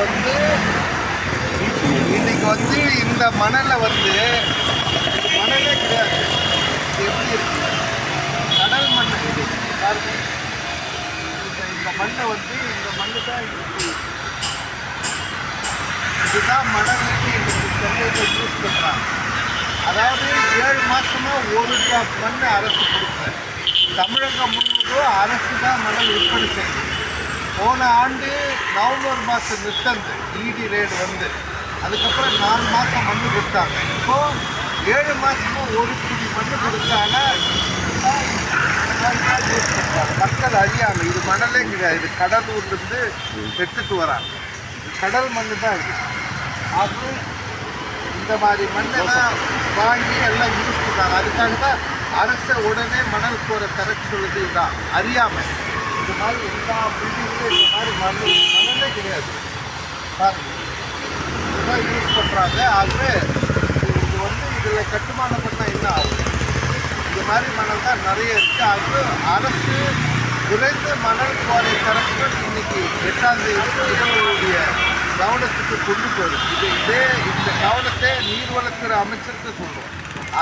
வந்து இன்னைக்கு வந்து இந்த மணலில் வந்து மணலே கிடையாது. எப்படி இருக்கு? கடல் மண் இது. இந்த இந்த மண்ணை வந்து இந்த மண்ணு தான் இதுதான் மணலுக்கு இன்னைக்கு சென்னையில் யூஸ் பண்ணுறாங்க அதாவது ஏழு மாசமா ஒரு டிராப் மண் அரசு கொடுப்பேன் தமிழகம் முழுவதும் அரசு தான் மணல் விற்பனை செய்யுது போன ஆண்டு நவம்பர் மாதம் விற்றது இடி ரேட் வந்து. அதுக்கப்புறம் நாலு மாதம் மண்ணு கொடுத்தாங்க. இப்போ ஏழு மாதமும் ஒரு குடி மண்ணு கொடுத்தாங்க. மக்கள் அறியாமல் இது மணலே கிடையாது. இது கடலூர்லேருந்து எடுத்துட்டு வராங்க. கடல் மண்ணு தான் இருக்குது அது இந்த மாதிரி மண்ணெல்லாம் வாங்கி எல்லாம் யூஸ் பண்ணாங்க. அதுக்காக தான் அரசை உடனே மணல் போகிற தர சொல்லுது. இதுதான் அறியாமை. இந்த மாதிரி எல்லா பில்டிங்லையும் இந்த மாதிரி மணல் கிடையாது. பாருங்க. இதுதான் யூஸ் பண்ணுறாங்க ஆகவே இது வந்து இதில் கட்டுமானம் பண்ணால் என்ன ஆகும்? இது மாதிரி மணல் தான் நிறைய இருக்குது ஆகவே அரசு குறைந்த மணல் குவாரி தரப்புகள் இன்னைக்கு எட்டாம் தேதி கவனத்துக்கு கொண்டு போயிடும் இது இதே இந்த கவனத்தை நீர்வளத்துறை அமைச்சருக்கு சொல்லுவோம்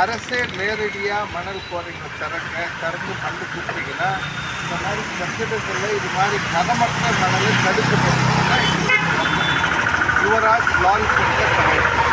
அரசே நேரடியாக மணல் குவாரிகளை திறக்க திறந்து மண்ணு கொடுத்தீங்கன்னா இந்த மாதிரி கட்டிடத்தில் இது மாதிரி கதமற்ற மணலை தடுக்கப்படும் யுவராஜ் லால் கொடுத்த